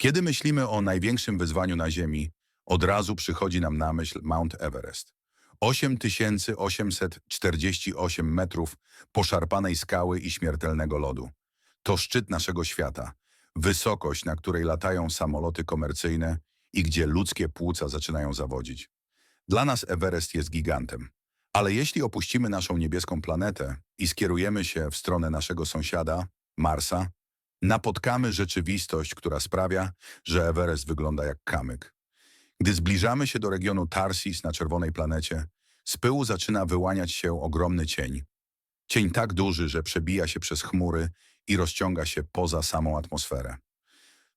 Kiedy myślimy o największym wyzwaniu na Ziemi, od razu przychodzi nam na myśl Mount Everest. 8848 metrów poszarpanej skały i śmiertelnego lodu. To szczyt naszego świata, wysokość, na której latają samoloty komercyjne i gdzie ludzkie płuca zaczynają zawodzić. Dla nas Everest jest gigantem. Ale jeśli opuścimy naszą niebieską planetę i skierujemy się w stronę naszego sąsiada, Marsa, napotkamy rzeczywistość, która sprawia, że Everest wygląda jak kamyk. Gdy zbliżamy się do regionu Tarsis na czerwonej planecie, z pyłu zaczyna wyłaniać się ogromny cień. Cień tak duży, że przebija się przez chmury i rozciąga się poza samą atmosferę.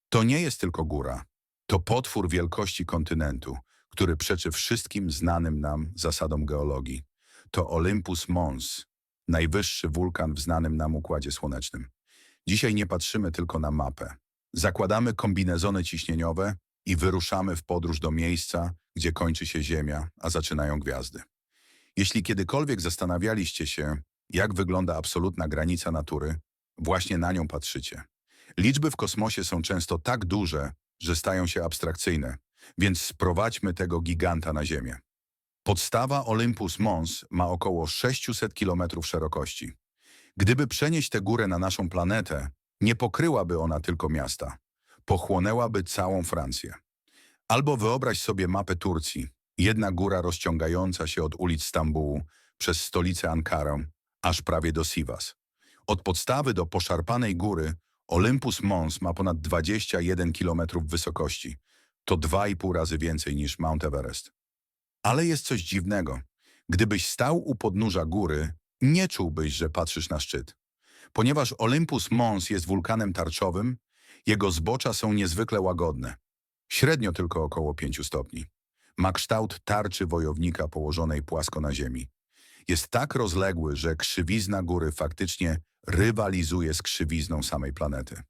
To nie jest tylko góra. To potwór wielkości kontynentu, który przeczy wszystkim znanym nam zasadom geologii. To Olympus Mons, najwyższy wulkan w znanym nam Układzie Słonecznym. Dzisiaj nie patrzymy tylko na mapę. Zakładamy kombinezony ciśnieniowe i wyruszamy w podróż do miejsca, gdzie kończy się Ziemia, a zaczynają gwiazdy. Jeśli kiedykolwiek zastanawialiście się, jak wygląda absolutna granica natury, właśnie na nią patrzycie. Liczby w kosmosie są często tak duże, że stają się abstrakcyjne, więc sprowadźmy tego giganta na Ziemię. Podstawa Olympus Mons ma około 600 km szerokości. Gdyby przenieść tę górę na naszą planetę, nie pokryłaby ona tylko miasta. Pochłonęłaby całą Francję. Albo wyobraź sobie mapę Turcji. Jedna góra rozciągająca się od ulic Stambułu przez stolicę Ankarę, aż prawie do Sivas. Od podstawy do poszarpanej góry Olympus Mons ma ponad 21 km wysokości. To 2,5 razy więcej niż Mount Everest. Ale jest coś dziwnego. Gdybyś stał u podnóża góry, nie czułbyś, że patrzysz na szczyt. Ponieważ Olympus Mons jest wulkanem tarczowym, jego zbocza są niezwykle łagodne. Średnio tylko około 5 stopni. Ma kształt tarczy wojownika położonej płasko na ziemi. Jest tak rozległy, że krzywizna góry faktycznie rywalizuje z krzywizną samej planety.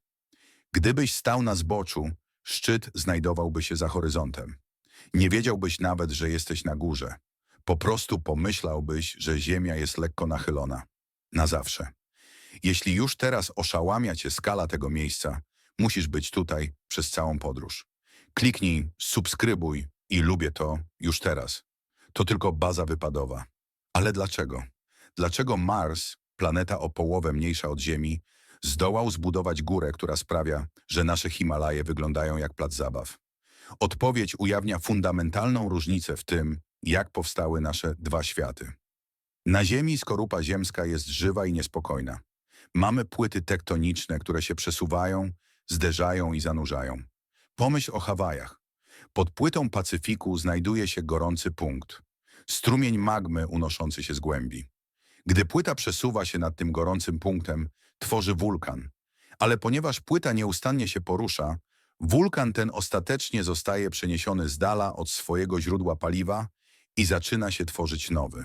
Gdybyś stał na zboczu, szczyt znajdowałby się za horyzontem. Nie wiedziałbyś nawet, że jesteś na górze. Po prostu pomyślałbyś, że Ziemia jest lekko nachylona. Na zawsze. Jeśli już teraz oszałamia cię skala tego miejsca, musisz być tutaj przez całą podróż. Kliknij subskrybuj i lubię to już teraz. To tylko baza wypadowa. Ale dlaczego? Dlaczego Mars, planeta o połowę mniejsza od Ziemi, zdołał zbudować górę, która sprawia, że nasze Himalaje wyglądają jak plac zabaw? Odpowiedź ujawnia fundamentalną różnicę w tym, jak powstały nasze dwa światy. Na Ziemi skorupa ziemska jest żywa i niespokojna. Mamy płyty tektoniczne, które się przesuwają, zderzają i zanurzają. Pomyśl o Hawajach. Pod płytą Pacyfiku znajduje się gorący punkt. Strumień magmy unoszący się z głębi. Gdy płyta przesuwa się nad tym gorącym punktem, tworzy wulkan. Ale ponieważ płyta nieustannie się porusza, wulkan ten ostatecznie zostaje przeniesiony z dala od swojego źródła paliwa i zaczyna się tworzyć nowy.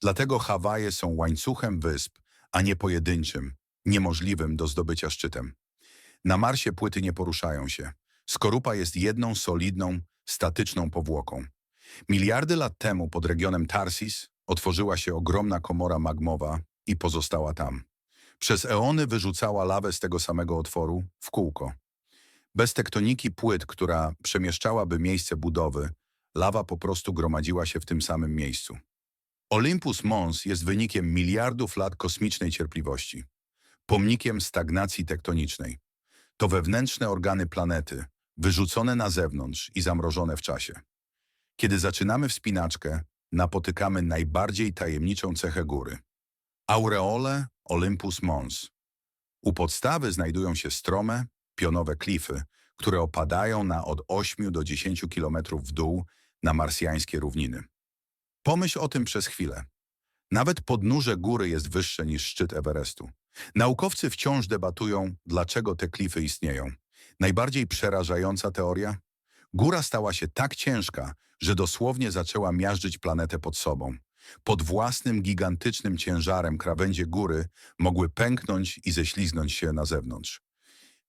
Dlatego Hawaje są łańcuchem wysp, a nie pojedynczym, niemożliwym do zdobycia szczytem. Na Marsie płyty nie poruszają się. Skorupa jest jedną solidną, statyczną powłoką. Miliardy lat temu pod regionem Tarsis otworzyła się ogromna komora magmowa i pozostała tam. Przez eony wyrzucała lawę z tego samego otworu w kółko. Bez tektoniki płyt, która przemieszczałaby miejsce budowy, lawa po prostu gromadziła się w tym samym miejscu. Olympus Mons jest wynikiem miliardów lat kosmicznej cierpliwości, pomnikiem stagnacji tektonicznej. To wewnętrzne organy planety, wyrzucone na zewnątrz i zamrożone w czasie. Kiedy zaczynamy wspinaczkę, napotykamy najbardziej tajemniczą cechę góry. Aureole Olympus Mons. U podstawy znajdują się strome, pionowe klify, które opadają na od 8 do 10 kilometrów w dół na marsjańskie równiny. Pomyśl o tym przez chwilę. Nawet podnóże góry jest wyższe niż szczyt Everestu. Naukowcy wciąż debatują, dlaczego te klify istnieją. Najbardziej przerażająca teoria? Góra stała się tak ciężka, że dosłownie zaczęła miażdżyć planetę pod sobą. Pod własnym gigantycznym ciężarem krawędzie góry mogły pęknąć i ześliznąć się na zewnątrz.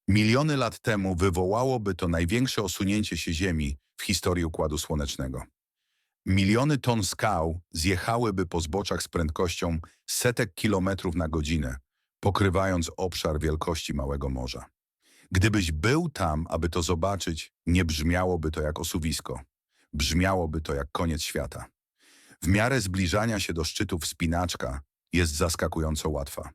Miliony lat temu wywołałoby to największe osunięcie się Ziemi w historii Układu Słonecznego. Miliony ton skał zjechałyby po zboczach z prędkością setek kilometrów na godzinę, pokrywając obszar wielkości Małego Morza. Gdybyś był tam, aby to zobaczyć, nie brzmiałoby to jak osuwisko. Brzmiałoby to jak koniec świata. W miarę zbliżania się do szczytu wspinaczka jest zaskakująco łatwa.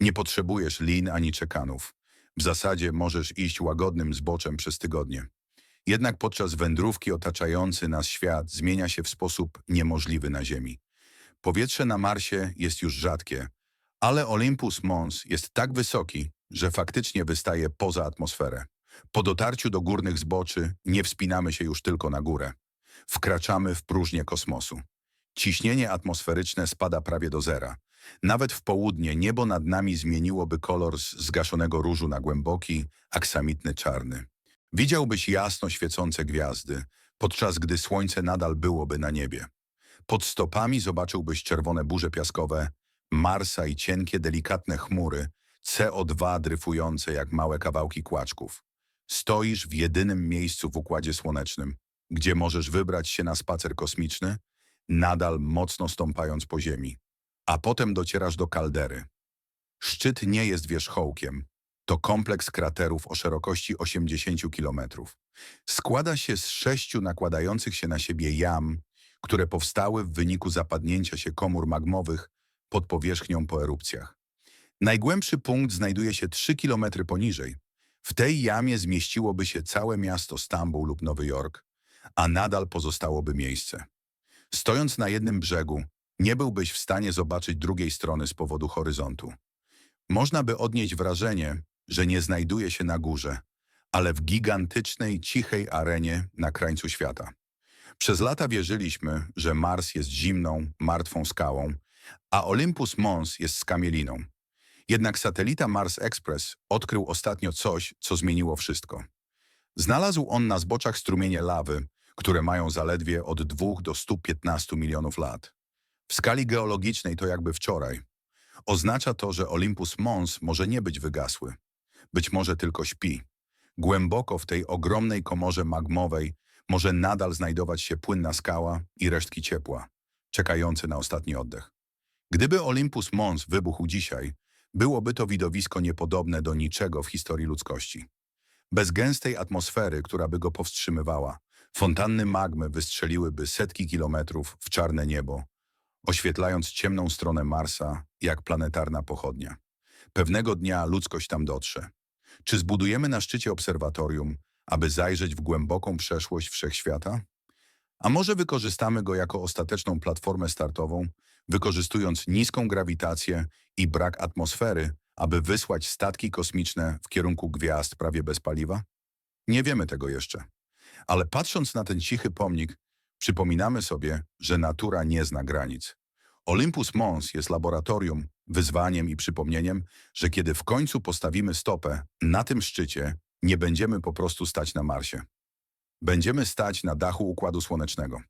Nie potrzebujesz lin ani czekanów. W zasadzie możesz iść łagodnym zboczem przez tygodnie. Jednak podczas wędrówki otaczający nas świat zmienia się w sposób niemożliwy na Ziemi. Powietrze na Marsie jest już rzadkie, ale Olympus Mons jest tak wysoki, że faktycznie wystaje poza atmosferę. Po dotarciu do górnych zboczy nie wspinamy się już tylko na górę. Wkraczamy w próżnię kosmosu. Ciśnienie atmosferyczne spada prawie do zera. Nawet w południe niebo nad nami zmieniłoby kolor z zgaszonego różu na głęboki, aksamitny czarny. Widziałbyś jasno świecące gwiazdy, podczas gdy słońce nadal byłoby na niebie. Pod stopami zobaczyłbyś czerwone burze piaskowe, Marsa i cienkie, delikatne chmury, CO2 dryfujące jak małe kawałki kłaczków. Stoisz w jedynym miejscu w Układzie Słonecznym, gdzie możesz wybrać się na spacer kosmiczny, nadal mocno stąpając po ziemi. A potem docierasz do kaldery. Szczyt nie jest wierzchołkiem. To kompleks kraterów o szerokości 80 km. Składa się z sześciu nakładających się na siebie jam, które powstały w wyniku zapadnięcia się komór magmowych pod powierzchnią po erupcjach. Najgłębszy punkt znajduje się 3 km poniżej. W tej jamie zmieściłoby się całe miasto Stambuł lub Nowy Jork, a nadal pozostałoby miejsce. Stojąc na jednym brzegu, nie byłbyś w stanie zobaczyć drugiej strony z powodu horyzontu. Można by odnieść wrażenie, że nie znajduje się na górze, ale w gigantycznej, cichej arenie na krańcu świata. Przez lata wierzyliśmy, że Mars jest zimną, martwą skałą, a Olympus Mons jest skamieliną. Jednak satelita Mars Express odkrył ostatnio coś, co zmieniło wszystko. Znalazł on na zboczach strumienie lawy, które mają zaledwie od 2 do 115 milionów lat. W skali geologicznej to jakby wczoraj. Oznacza to, że Olympus Mons może nie być wygasły. Być może tylko śpi. Głęboko w tej ogromnej komorze magmowej może nadal znajdować się płynna skała i resztki ciepła, czekające na ostatni oddech. Gdyby Olympus Mons wybuchł dzisiaj, byłoby to widowisko niepodobne do niczego w historii ludzkości. Bez gęstej atmosfery, która by go powstrzymywała, fontanny magmy wystrzeliłyby setki kilometrów w czarne niebo, oświetlając ciemną stronę Marsa jak planetarna pochodnia. Pewnego dnia ludzkość tam dotrze. Czy zbudujemy na szczycie obserwatorium, aby zajrzeć w głęboką przeszłość wszechświata? A może wykorzystamy go jako ostateczną platformę startową, wykorzystując niską grawitację i brak atmosfery, aby wysłać statki kosmiczne w kierunku gwiazd prawie bez paliwa? Nie wiemy tego jeszcze. Ale patrząc na ten cichy pomnik, przypominamy sobie, że natura nie zna granic. Olympus Mons jest laboratorium, wyzwaniem i przypomnieniem, że kiedy w końcu postawimy stopę na tym szczycie, nie będziemy po prostu stać na Marsie. Będziemy stać na dachu Układu Słonecznego.